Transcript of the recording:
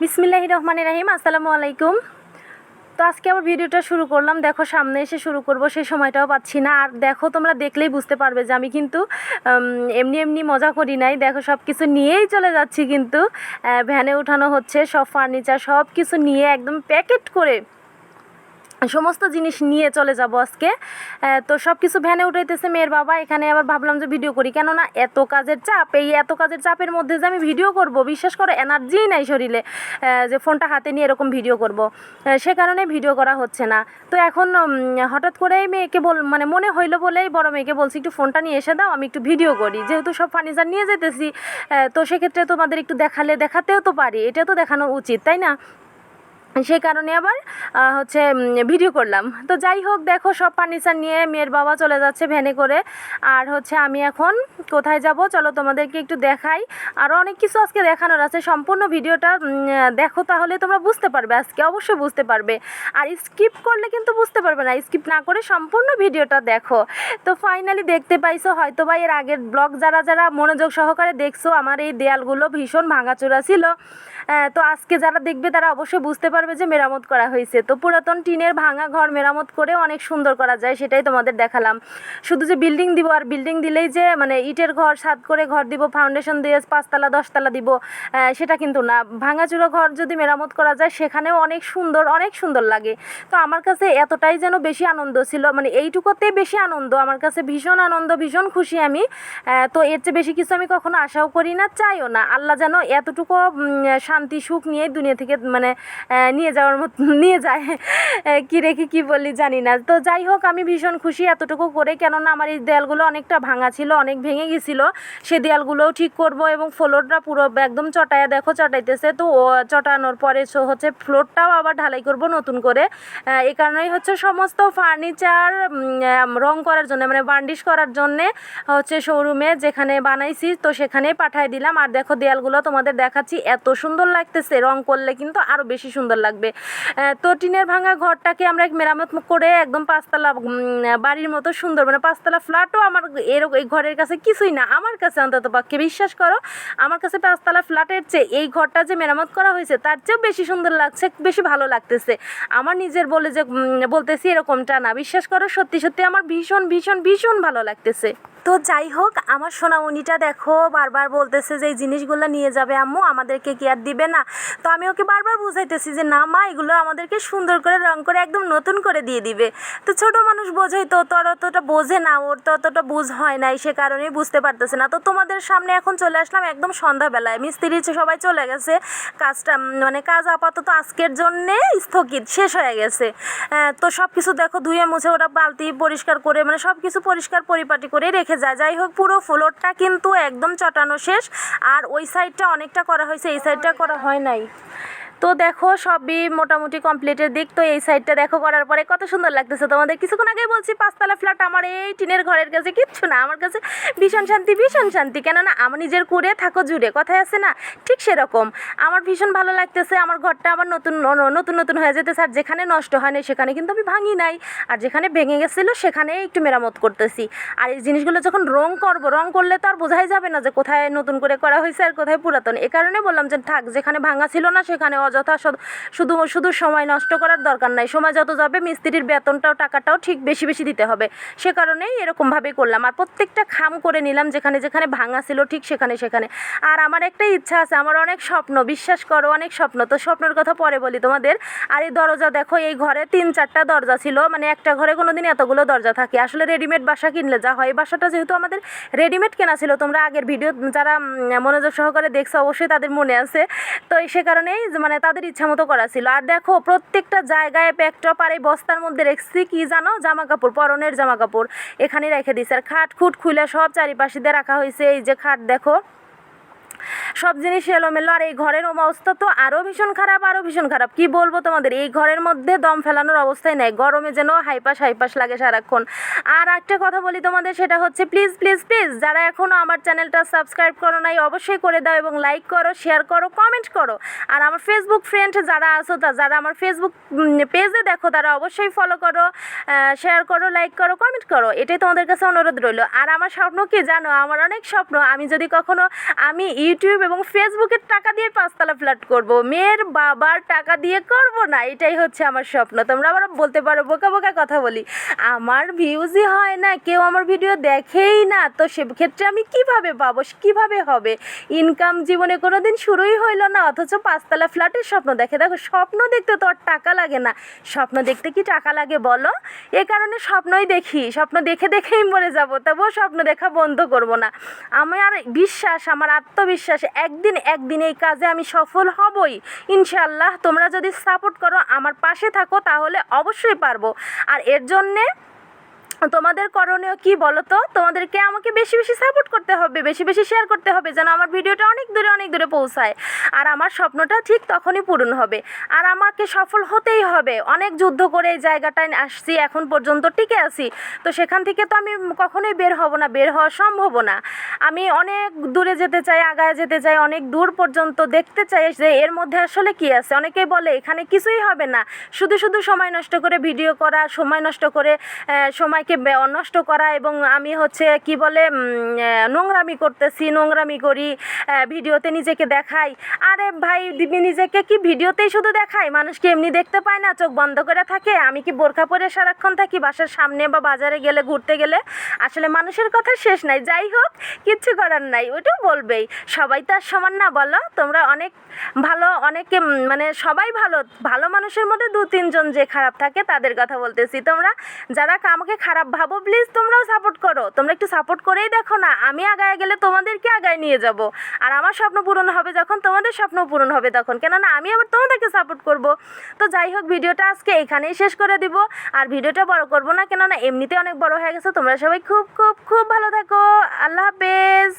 বিসমিল্লাহ রহমান রাহিম, আসসালামু আলাইকুম। তো আজকে আমার ভিডিওটা শুরু করলাম। দেখো, সামনে এসে শুরু করব, সেই সময়টাও পাচ্ছি না। আর দেখো, তোমরা দেখলেই বুঝতে পারবে যে আমি কিন্তু এমনি এমনি মজা করি নাই। দেখো সব কিছু নিয়েই চলে যাচ্ছি কিন্তু ভ্যানে উঠানো হচ্ছে, সব ফার্নিচার সব কিছু নিয়ে একদম প্যাকেট করে সমস্ত জিনিস নিয়ে চলে যাব আজকে। তো সব কিছু ভ্যানে উঠাইতেছে মেয়ের বাবা, এখানে আবার ভাবলাম যে ভিডিও করি। কেননা এত কাজের চাপ, এই এত কাজের চাপের মধ্যে যে আমি ভিডিও করব, বিশ্বাস করো এনার্জি নাই শরীরে যে ফোনটা হাতে নিয়ে এরকম ভিডিও করব। সে কারণে ভিডিও করা হচ্ছে না। তো এখন হঠাৎ করেই মেয়েকে বল মানে মনে হইল বলেই বড় মেয়েকে বলছি, একটু ফোনটা নিয়ে এসে দাও, আমি একটু ভিডিও করি। যেহেতু সব ফার্নিচার নিয়ে যেতেছি তো সেক্ষেত্রে তোমাদের একটু দেখালে দেখাতেও তো পারি এটা তো দেখানো উচিত, তাই না? সেই কারণে আবার হচ্ছে ভিডিও করলাম। তো যাই হোক, দেখো, সব ফার্নিচার নিয়ে মেয়ের বাবা চলে যাচ্ছে ভ্যানে করে। আর হচ্ছে, আমি এখন কোথায় যাব? চলো তোমাদেরকে একটু দেখাই। আরও অনেক কিছু আজকে দেখানোর আছে। সম্পূর্ণ ভিডিওটা দেখো তাহলে তোমরা বুঝতে পারবে। আজকে অবশ্যই বুঝতে পারবে। আর স্কিপ করলে কিন্তু বুঝতে পারবে না। স্কিপ না করে সম্পূর্ণ ভিডিওটা দেখো। তো ফাইনালি দেখতে পাইছো হয়তো বা এর আগের ব্লগ যারা যারা মনোযোগ সহকারে দেখছ, আমার এই দেয়ালগুলো ভীষণ ভাঙাচোরা ছিল। তো আজকে যারা দেখবে তারা অবশ্যই বুঝতে পারবে যে মেরামত করা হয়েছে। তো পুরাতন টিনের ভাঙা ঘর মেরামত করে অনেক সুন্দর করা যায়, সেটাই তোমাদের দেখালাম। শুধু যে বিল্ডিং দিব আর বিল্ডিং দিলেই যে মানে ইটের ঘর, সাত করে ঘর দিব ফাউন্ডেশন দিয়ে পাঁচতলা, দশতলা দিব সেটা কিন্তু না। ভাঙাচুরো ঘর যদি মেরামত করা যায়, সেখানেও অনেক সুন্দর অনেক সুন্দর লাগে। তো আমার কাছে এতটাই যেন বেশি আনন্দ ছিল মানে এইটুকুতে বেশি আনন্দ, আমার কাছে ভীষণ আনন্দ, ভীষণ খুশি আমি। তো এর চেয়ে বেশি কিছু আমি কখনো আশাও করি না, চাইও না। আল্লাহ যেন এতটুকু শান্তি, সুখ নিয়ে দুনিয়া থেকে মানে নিয়ে যাওয়ার মতো নিয়ে যায়। কি রেখে কি বলি জানি না। তো যাই হোক, আমি ভীষণ খুশি এতটুকু করে, কেননা আমার এই দেয়ালগুলো অনেকটা ভাঙা ছিল, অনেক ভেঙে গেছিল। সে দেয়ালগুলোও ঠিক করব এবং ফ্লোরটা পুরো একদম চটায়া দেখো, চটাইতেছে। তো চটানোর পরে হচ্ছে ফ্লোরটাও আবার ঢালাই করব নতুন করে। এই কারণেই হচ্ছে সমস্ত ফার্নিচার রং করার জন্য মানে বার্নিশ করার জন্যে হচ্ছে শোরুমে যেখানে বানাইছি, তো সেখানে পাঠাই দিলাম। আর দেখো দেয়ালগুলো তোমাদের দেখাচ্ছি, এত সুন্দর লাগতেছে, রং করলে কিন্তু আরও বেশি সুন্দর লাগবে। তো টিনের ভাঙা ঘরটাকে আমরা মেরামত করে একদম পাঁচতলা বাড়ির মতো সুন্দর মানে পাঁচতলা ফ্ল্যাটও আমার এরকম এই ঘরের কাছে কিছুই না। আমার কাছে অন্তত পক্ষে বিশ্বাস করো, আমার কাছে পাঁচতলা ফ্ল্যাটের চেয়ে এই ঘরটা যে মেরামত করা হয়েছে, তার চেয়েও বেশি সুন্দর লাগছে, বেশি ভালো লাগতেছে। আমার নিজের বলে যে বলতেছি এরকমটা না। বিশ্বাস করো, সত্যি সত্যি আমার ভীষণ ভীষণ ভীষণ ভালো লাগতেছে। তো যাই হোক, আমার সোনামণিটা দেখো বারবার বলতেছে যে এই জিনিসগুলো নিয়ে যাবে আম্মু, আমাদেরকে কি আর দিবে না? তো আমি ওকে বারবার বুঝাইতেছি যে না মা, এগুলো আমাদেরকে সুন্দর করে, রং করে, একদম নতুন করে দিয়ে দিবে। তো ছোট মানুষ বোঝাই তো তোর অতটা বোঝে না, ওর তো অতটা বুঝ হয় নাই, সে কারণেই বুঝতে পারতেছে না। তো তোমাদের সামনে এখন চলে আসলাম একদম সন্ধ্যাবেলায়। মিস্ত্রি সবাই চলে গেছে, কাজটা মানে কাজ আপাতত আজকের জন্যে স্থগিত, শেষ হয়ে গেছে। তো সব কিছু দেখো, ধুয়ে মুছে ওরা বালতি পরিষ্কার করে মানে সব কিছু পরিষ্কার পরিপাটি করে রেখে যায় যাই হোক, পুরো ফ্লোরটা কিন্তু একদম চটানো শেষ। আর ওই সাইডটা অনেকটা করা হয়েছে, এই সাইডটা করা হয় নাই। তো দেখো সবই মোটামুটি কমপ্লিটের দিক। তো এই সাইডটা দেখো করার পরে কত সুন্দর লাগতেছে তোমাদের। কিছুক্ষণ আগেই বলছি, পাঁচতলা ফ্ল্যাট আমার এই টিনের ঘরের কাছে, কিচ্ছু না, আমার কাছে ভীষণ শান্তি ভীষণ শান্তি। কেননা আমার নিজের কুড়ে, থাকো জুড়ে কথায় আছে না? ঠিক সেরকম। আমার ভীষণ ভালো লাগতেছে, আমার ঘরটা আবার নতুন নতুন নতুন হয়ে যেতেছে, আর যেখানে নষ্ট হয় না সেখানে কিন্তু আমি ভাঙি নাই। আর যেখানে ভেঙে গেছিল সেখানে একটু মেরামত করতেছি। আর এই জিনিসগুলো যখন রং করব, রং করলে তো আর বোঝাই যাবে না যে কোথায় নতুন করে করা হয়েছে আর কোথায় পুরাতন। এ কারণে বললাম যে থাক, যেখানে ভাঙা ছিল না সেখানে অযথা শুধু- শুধু সময় নষ্ট করার দরকার নাই। সময় যত যাবে, মিস্ত্রির বেতনটাও, টাকাটাও ঠিক বেশি বেশি দিতে হবে। সে কারণেই এরকমভাবে করলাম। আর প্রত্যেকটা খাম করে নিলাম, যেখানে যেখানে ভাঙা ছিল ঠিক সেখানে সেখানে। আর আমার একটা ইচ্ছা আছে, আমার অনেক স্বপ্ন, বিশ্বাস করো, অনেক স্বপ্ন। তো স্বপ্নের কথা পরে বলি তোমাদের। আর এই দরজা দেখো, এই ঘরে তিন চারটা দরজা ছিল। মানে একটা ঘরে কোনো দিন এতগুলো দরজা থাকে। আসলে রেডিমেড বাসা কিনলে যা হয় বাসাটা যেহেতু আমাদের রেডিমেড কেনা ছিল, তোমরা আগের ভিডিও যারা মনোযোগ সহকারে দেখছ, অবশ্যই তাদের মনে আছে। তো সে কারণেই মানে তাদের ইচ্ছা মতো করা ছিল। আর দেখো, প্রত্যেকটা জায়গায় প্যাকটপ আর এই বস্তার মধ্যে রেখেছি কি জানো? জামা কাপড় পরনের জামা কাপড় এখানে রেখে দিছে আর খাট খুট খুলে সব চারিপাশে দিয়ে রাখা হয়েছে। এই যে খাট দেখো। সব জিনিস এলোমেলো, আর এই ঘরের অবস্থা তো আরও ভীষণ খারাপ আরও ভীষণ খারাপ। কি বলব তোমাদের, এই ঘরের মধ্যে দম ফেলানোর অবস্থাই নেই, গরমে যেন হাইপাস হাইপাস লাগে সারাক্ষণ। আর একটা কথা বলি তোমাদের, সেটা হচ্ছে প্লিজ প্লিজ প্লিজ যারা এখনও আমার চ্যানেলটা সাবস্ক্রাইব করো নাই, অবশ্যই করে দাও এবং লাইক করো শেয়ার করো কমেন্ট করো। আর আমার ফেসবুক ফ্রেন্ড যারা আছো তা, যারা আমার ফেসবুক পেজে দেখো, তারা অবশ্যই ফলো করো শেয়ার করো লাইক করো কমেন্ট করো। এটাই তোমাদের কাছে অনুরোধ রইল। আর আমার স্বপ্ন কি জানো? আমার অনেক স্বপ্ন। আমি যদি কখনো, আমি ইউটিউব এবং ফেসবুকের টাকা দিয়ে পাঁচতলা ফ্ল্যাট করব। মেয়ের বাবার টাকা দিয়ে করব না, এটাই হচ্ছে আমার স্বপ্ন। তোমরা আবার বলতে পারো, বোকা বোকা কথা বলি। আমার ভিউজই হয় না, কেউ আমার ভিডিও দেখেই না, তো সেক্ষেত্রে আমি কীভাবে পাবো, কীভাবে হবে? ইনকাম জীবনে কোনো দিন শুরুই হইল না, অথচ পাঁচতলা ফ্ল্যাটের স্বপ্ন দেখে। দেখো, স্বপ্ন দেখতে তো আর টাকা লাগে না। স্বপ্ন দেখতে কি টাকা লাগে বলো? এ কারণে স্বপ্নই দেখি। স্বপ্ন দেখে দেখেই মরে যাব, তবুও স্বপ্ন দেখা বন্ধ করব না। আমার বিশ্বাস, আমার আত্মবিশ্বাস একদিন একদিন এই কাজে আমি সফল হবই। ইনশাল্লাহ তোমরা যদি সাপোর্ট করো, আমার পাশে থাকো, তাহলে অবশ্যই পারব। আর এর জন্যে তোমাদের করণীয় কি বলো তো তোমাদেরকে আমাকে বেশি বেশি সাপোর্ট করতে হবে বেশি বেশি শেয়ার করতে হবে যেন আমার ভিডিওটা অনেক দূরে অনেক দূরে পৌঁছায়। আর আমার স্বপ্নটা ঠিক তখনই পূরণ হবে। আর আমাকে সফল হতেই হবে। অনেক যুদ্ধ করে এই জায়গাটায় আসছি এখন পর্যন্ত টিকে আছি। তো সেখান থেকে তো আমি কখনোই বের হব না বের হওয়া সম্ভব না। আমি অনেক দূরে যেতে চাই আগায় যেতে চাই অনেক দূর পর্যন্ত দেখতে চাই যে এর মধ্যে আসলে কি আছে। অনেকেই বলে এখানে কিছুই হবে না। শুধু শুধু সময় নষ্ট করে ভিডিও করা সময় নষ্ট করে আহ, বে- নষ্ট করা এবং আমি হচ্ছে কি বলে নোংরামি করতেছি, নোংরামি করি ভিডিওতে নিজেকে দেখাই। আরে ভাই নিজেকে কি ভিডিওতেই শুধু দেখাই? মানুষকে এমনি দেখতে পায় না, চোখ বন্ধ করে থাকে। আমি কি বোরখা পরে সারাক্ষণ থাকি, বাসার সামনে বা বাজারে গেলে, ঘুরতে গেলে? আসলে মানুষের কথা শেষ নাই। যাই হোক, কিচ্ছু করার নাই, ওইটাও বলবেই। সবাই তো আর সমান না, বলো? তোমরা অনেক ভালো, অনেকে মানে সবাই ভালো। ভালো মানুষের মধ্যে দু তিনজন যে খারাপ থাকে, তাদের কথা বলতেছি। তোমরা যারা আমাকে খারাপ, ভাবো প্লিজ তোমরাও সাপোর্ট করো। তোমরা একটু সাপোর্ট করেই দেখো না, আমি আগায় গেলে তোমাদেরকে আগায় নিয়ে যাব। আর আমার স্বপ্ন পূরণ হবে যখন তোমাদের স্বপ্ন পূরণ হবে তখন। কেননা আমি আবার তোমাদেরকে সাপোর্ট করব। তো যাই হোক, ভিডিওটা আজকে এখানেই শেষ করে দিব। আর ভিডিওটা বড় করব না, কেননা এমনিতে অনেক বড় হয়ে গেছে। তোমরা সবাই খুব খুব খুব ভালো থাকো। আল্লাহ হাফেজ।